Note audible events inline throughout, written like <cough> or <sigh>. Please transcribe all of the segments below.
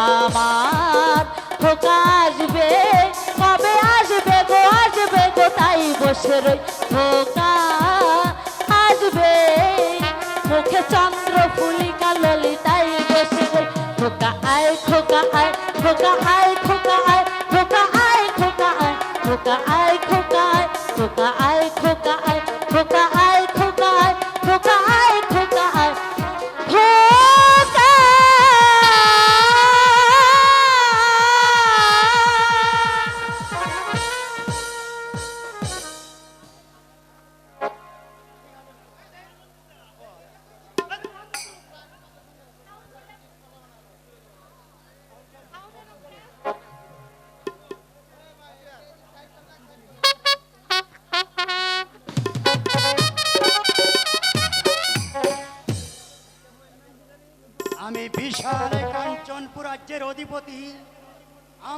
আমার ধোকা আসবে কবে আসবে গো আসবে গো, তাই বসে রই ধোকা। আসবে, মুখে চন্দ্র, ফুলিকা, ললিতাই বসে রই খোকা আয় খোকা আয় খোকা আয় খোকা আয় খোকা আয় খোকা আয় খোকা আয় খোকা আয় খোকা আয়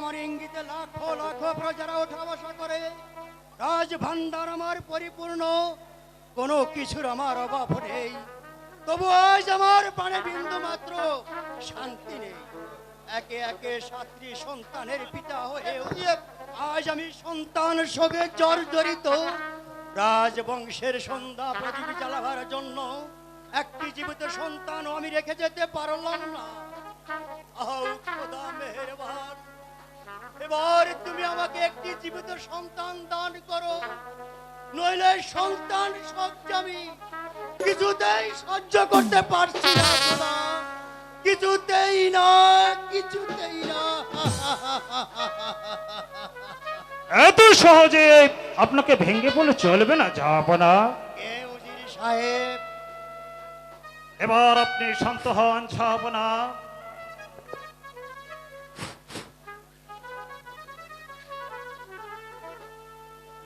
আমার ইঙ্গিতে লাখো লাখো প্রজারা ওঠা বসা করে। রাজ ভান্ডার আমার পরিপূর্ণ, কোনো কিছুর আমার অভাব নেই। তবু আজ আমার পানে বিন্দু মাত্র শান্তি নেই। একে একে সাত্রী সন্তানের পিতা হয়ে আজ আমি সন্তান শোকে জর্জরিত রাজবংশের সন্ধ্যা প্রদীপ জ্বালাবার জন্য একটি জীবিত সন্তানও আমি রেখে যেতে পারলাম না। আহ, খোদা, মেহেরবান। এবার তুমি আমাকে একটি জীবিত সন্তান দান করো। নইলে সন্তান সহ্য আমি কিছুতেই সহ্য করতে পারছি না কিছুতেই না কিছুতেই না। এত সহজে আপনাকে ভেঙে বলে চলবে না উজির সাহেব? এবার আপনি শান্ত হন ছাবনা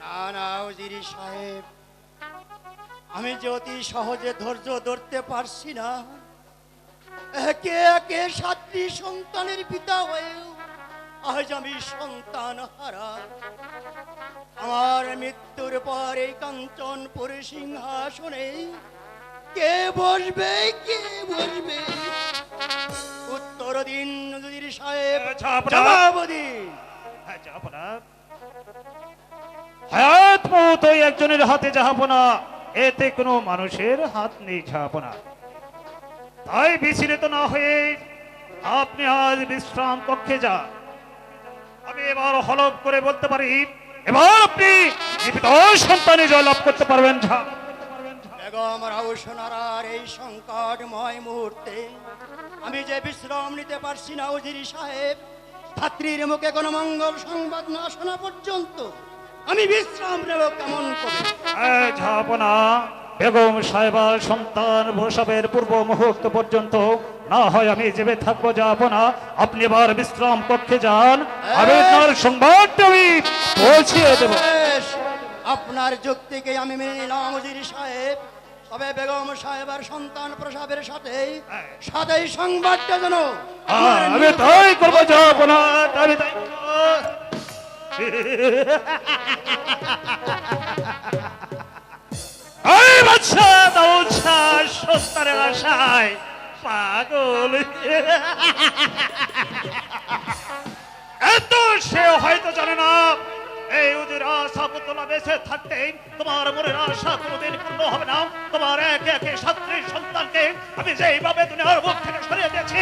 সাহেব আমি যদি সহজে ধৈর্য ধরতে পারছি না একে একে সাতটি সন্তানের পিতা হয়েও আজ আমি সন্তান হারা আমার মৃত্যুর পর এই কাঞ্চনপুর সিংহাসনে কে বসবে কে বসবে? উত্তর দিন উজির সাহেব জবাব দিন। হ্যাঁ, হায়াত মৌত একজনের হাতে যাহাপনা এতে কোনো মানুষের হাত নেই যাহাপনা তাই বিচলিত না হয়ে আপনি আজ বিশ্রাম কক্ষে যান। আমি এবার হলফ করে বলতে পারি, এবার আপনি সন্তানে জয় লাভ করতে পারবেন ঝা বেগম রাউসনারার এই সংকটময় মুহূর্তে আমি যে বিশ্রাম নিতে পারছি না, উজিরি সাহেব ছাত্রীর মুখে কোনো মঙ্গল সংবাদ না শোনা পর্যন্ত আমি বিশ্রাম নেব কেমন করে? ঝাপনা বেগম সাহেবার সন্তান প্রসবের পূর্ব মুহূর্ত পর্যন্ত না হয় আমি যেবে থাকব না আপনি এবার বিশ্রাম কক্ষে যান আমি আপনার সংবাদটা আমি পৌঁছিয়ে দেব। আপনার যুক্তিকে আমি মেনে নিলাম উজিরি সাহেব। তবে বেগম সাহেবের সন্তান প্রসবের সাথে সাথেই সংবাদটা যেন আমি তাই করব যাব না আমি তাই বাচ্চা আশায় পাগল। এত সে হয়তো জানে না, এই উজির আশা পুতলা বেঁচে থাকতে তোমার মনের আশা কোনোদিন পূর্ণ হবে না। তোমার একে একে ছাত্রী সন্তানকে আমি যেইভাবে দুনিয়ার মুখ থেকে সরিয়ে দিয়েছি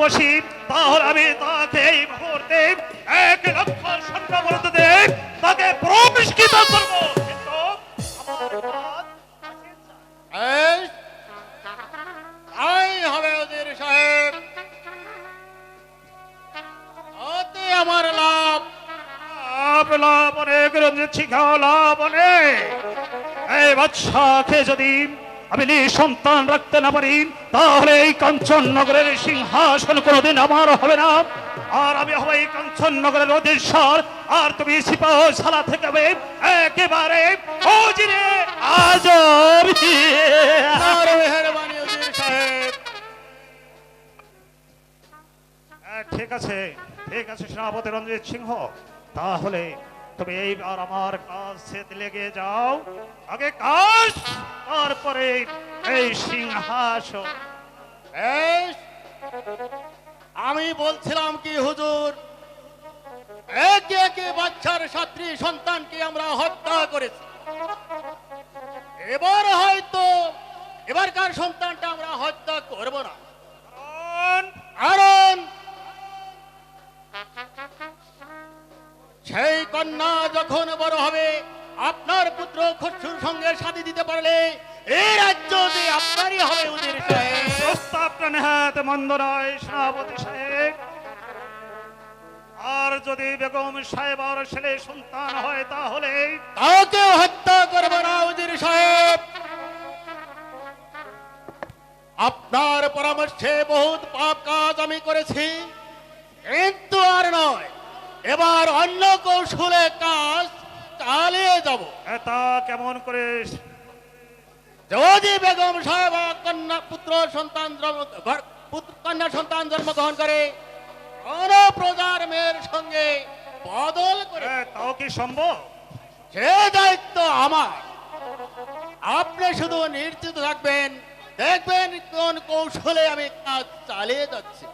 বসি তাহলে আমি তাকে এই মুহূর্তে এক লক্ষ স্বর্ণ দিয়ে তাকে প্রবিষ্কৃত করব। আমার লাভ। লাভ লাভ অনেক রঞ্জিত শিখাও লাভ অনেক। এই বাচ্চাকে যদি আমি সন্তান রাখতে না পারি তাহলে এই কাঞ্চন নগরের সিংহাসন কোনোদিন আমার হবে না। আর আমি হব এই কাঞ্চন নগরের অধীশ্বর। আর তুমি সিপাহ সালা থেকে হবে একেবারে হ্যাঁ, ঠিক আছে ঠিক আছে সেনাপতি রঞ্জিত সিংহ। তাহলে তুমি এইবার আমার কাছে লেগে যাও। আগে কাজ তারপরে এই সিংহাসন। আমি বলছিলাম কি হুজুর? একে একে বাচ্চার ছাত্রী সন্তানকে আমরা হত্যা করেছি। এবার হয়তো এবারকার সন্তানটা আমরা হত্যা করব না। কারণ সেই কন্যা যখন বড় হবে আপনার পুত্র খসরুর সঙ্গে সাথী দিতে পারলে এই রাজ্য যে আপনারই হবে উজির সাহেব। প্রস্তাবটা নেহাত মন্দ নয় সেনাপতি সাহেব। আর যদি বেগম সাহেব আর ছেলে সন্তান হয় তাহলে? কাউকে হত্যা করব না উজির সাহেব। আপনার পরামর্শে বহুত পাপ কাজ আমি করেছি। এবার অন্য কৌশলে কাজ চালিয়ে যাব। তা কেমন করে? যদি বেগম সাহেব কন্যা পুত্র সন্তান জন্ম- পুত্র কন্যা সন্তান জন্মগ্রহণ করে কোন প্রজার মেয়ের সঙ্গে বদল করে তাও কি সম্ভব? সে দায়িত্ব আমার। আপনি শুধু নিশ্চিত থাকবেন দেখবেন কোন কৌশলে আমি কাজ চালিয়ে যাচ্ছি।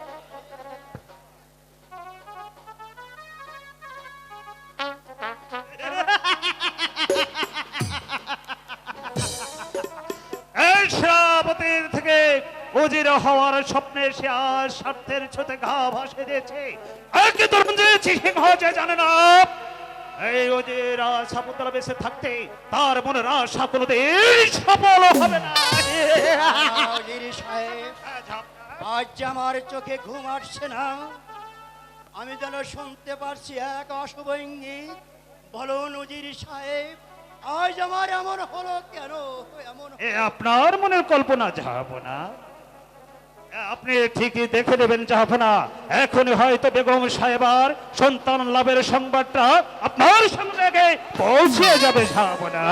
সেনাপতির থেকে উজির হওয়ার স্বপ্নে সে আর স্বার্থের ছোতে ঘা ভাসে দিয়েছে। একে তরুণ যে সিংহ যে জানে না। এই উজির সাপুতলা বেঁচে থাকতে তার মনের আশা কোনোদিন সফল হবে না। আজ আমার চোখে ঘুম আসছে না। আমি যেন শুনতে পারছি এক অশুভ ইঙ্গিত। বলুন উজির সাহেব আজ আমার এমন হলো কেন? এমন এ আপনার মনের কল্পনা যাহাবনা আপনি ঠিকই দেখে নেবেন যাহাবনা এখন হয়তো বেগম সাহেবার সন্তান লাভের সংবাদটা আপনার সঙ্গে পৌঁছে যাবে যাহাবনা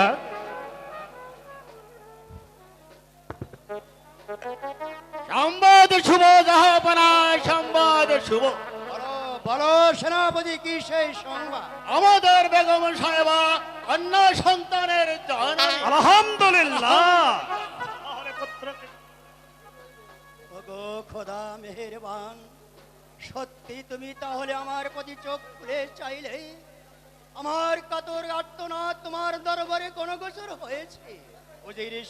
সংবাদ শুভ যাহাপনা সংবাদ শুভ। বলো বলো সেনাপতি কি সেই সংবাদ? আমাদের বেগম সাহেবা অন্য সন্তানের জননী। আলহামদুলিল্লাহ। ওগো খোদা মেহেরবান সত্যি তুমি তাহলে আমার প্রতি চোখ খুলে চাইলে আমার কাতর আর্তনাদ তোমার দরবারে কোনো গোচর হয়েছে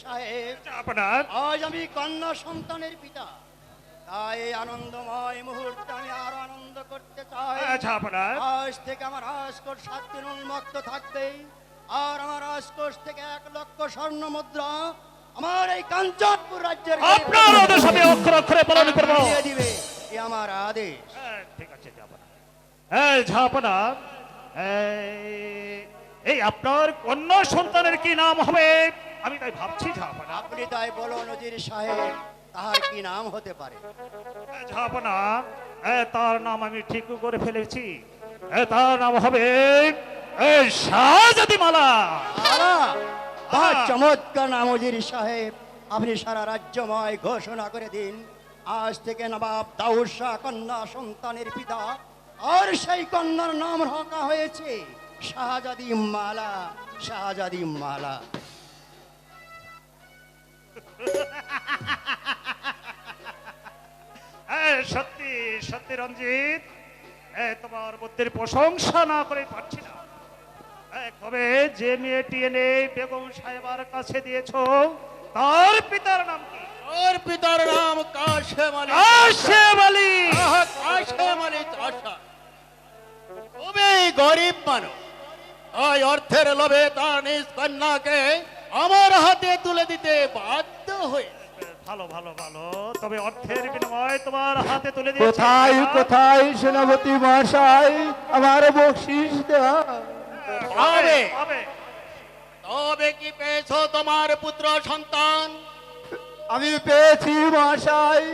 সাহেব আপনার? আজ আমি কন্যা সন্তানের পিতা। তাই আনন্দময় মুহূর্তে আমি আরও আনন্দ করতে চাই। আজ থেকে আমার রাজকোষ সাত দিন উন্মুক্ত থাকবে। আর আমার রাজকোষ থেকে এক লক্ষ স্বর্ণ মুদ্রা আমার এই কাঞ্চনপুর রাজ্যের আপনার আদেশ আমি অক্ষর অক্ষরে পালন করব। দিয়ে দিবে এ আমার আদেশ। হ্যাঁ, ঠিক আছে যাবনা এই ঝাপনা। এই- আপনার কন্যা সন্তানের কি নাম হবে? আমি তাই ভাবছি ঝাপনা। আপনি তাই বলো নজির সাহেব তাহার কি নাম হতে পারে? ঝাপনা। তার নাম আমি ঠিক করে ফেলেছি। এ, তার নাম হবে শাহজাদি মালা। বা চমৎকার নাম অজির সাহেব। আপনি সারা রাজ্যময় ঘোষণা করে দিন। আজ থেকে নবাব দাউদ শাহ কন্যা সন্তানের পিতা। আর সেই কন্যার নাম রাখা হয়েছে শাহজাদি মালা শাহজাদি মালা। <laughs> সত্যি সত্যি রঞ্জিত। তোমার বুদ্ধির প্রশংসা না করে পারছি না। কবে যে মেয়েটি এনে বেগম সাহেবার কাছে দিয়েছ তার পিতার নাম কি? ওর পিতার নাম কাশেম আলী কাশেম আলী। আহা, কাশেম আলী চাষা খুবই গরিব মানুষ। ওই অর্থের লোভে তার নিজ কন্যাকে আমার হাতে তুলে দিতে বাধ্য হয়ে। ভালো ভালো ভালো। তবে অর্থের বিনিময়ে তোমার হাতে তুলে দিয়েছে। কোথায় কোথায় সেনাপতি মহাশয়? আমার বকশিস দেওয়া। পাবে তবে কি পেয়েছ তোমার পুত্র সন্তান? আমি পেয়েছি মহাশয়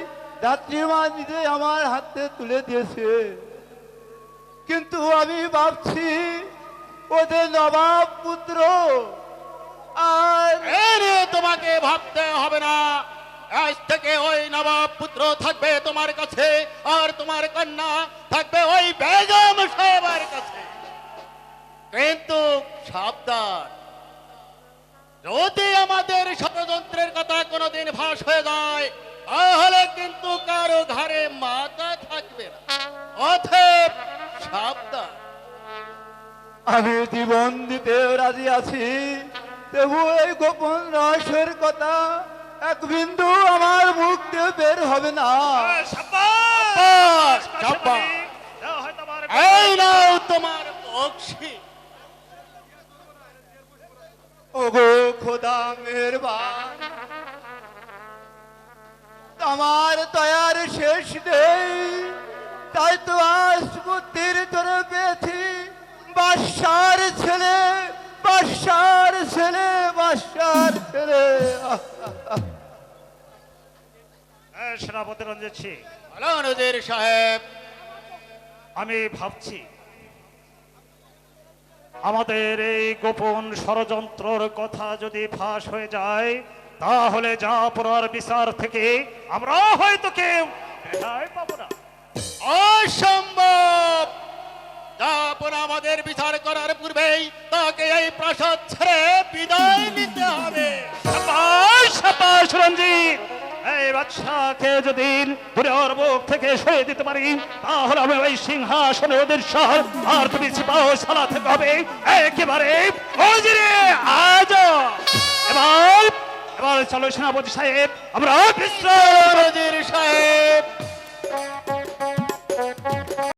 রাত্রিমা নিজে আমার হাতে তুলে দিয়েছে। কিন্তু আমি ভাবছি ওদের নবাব পুত্র আর তোমাকে ভাবতে হবে না। আজ থেকে ওই নবাব পুত্র থাকবে তোমার কাছে আর তোমার কন্যা থাকবে ওই বেগম সাহেবের কাছে। কিন্তু সাবধান। যদি আমাদের ষড়যন্ত্রের কথা কোনোদিন ফাঁস হয়ে যায় তাহলে কিন্তু কারও ঘরে মাথা থাকবে না। অথব সাবধান। আমি জীবন দিতে রাজি আছি তবু এই গোপন রহস্যের কথা এক বিন্দু আমার মুখ দিয়ে বের হবে না। এই নাও তোমার বক্সি। ওগো খোদা মেহরবান। আমার তয়ার শেষ নেই তাই তো আজ বুদ্ধির ধরে পেয়েছি বাসার ছেলে বাসার ছেলে বাসার ছেলে। আহ, সেনাপতি রঞ্জিত সিং সাহেব। আমি ভাবছি আমাদের এই গোপন ষড়যন্ত্রর কথা যদি ফাঁস হয়ে যায় তাহলে যা পড়ার বিচার থেকে আমরা হয়তো কেউ রেহাই পাবো না। অসম্ভব! আমাদের বিচার করার পূর্বেই তাকে এই প্রাসাদ ছেড়ে বিদায় নিতে হবে। রঞ্জিত! এই বাদশাকে যদি দুরের বুক থেকে সরিয়ে দিতে পারি, তাহলে আমি ওই সিংহাসনে ওদের শহর আর তুমি সিপাহ সালা থেকে হবে। একেবারে আজ। এবার এবার চলো সেনাপতি সাহেব, আমরা সাহেব।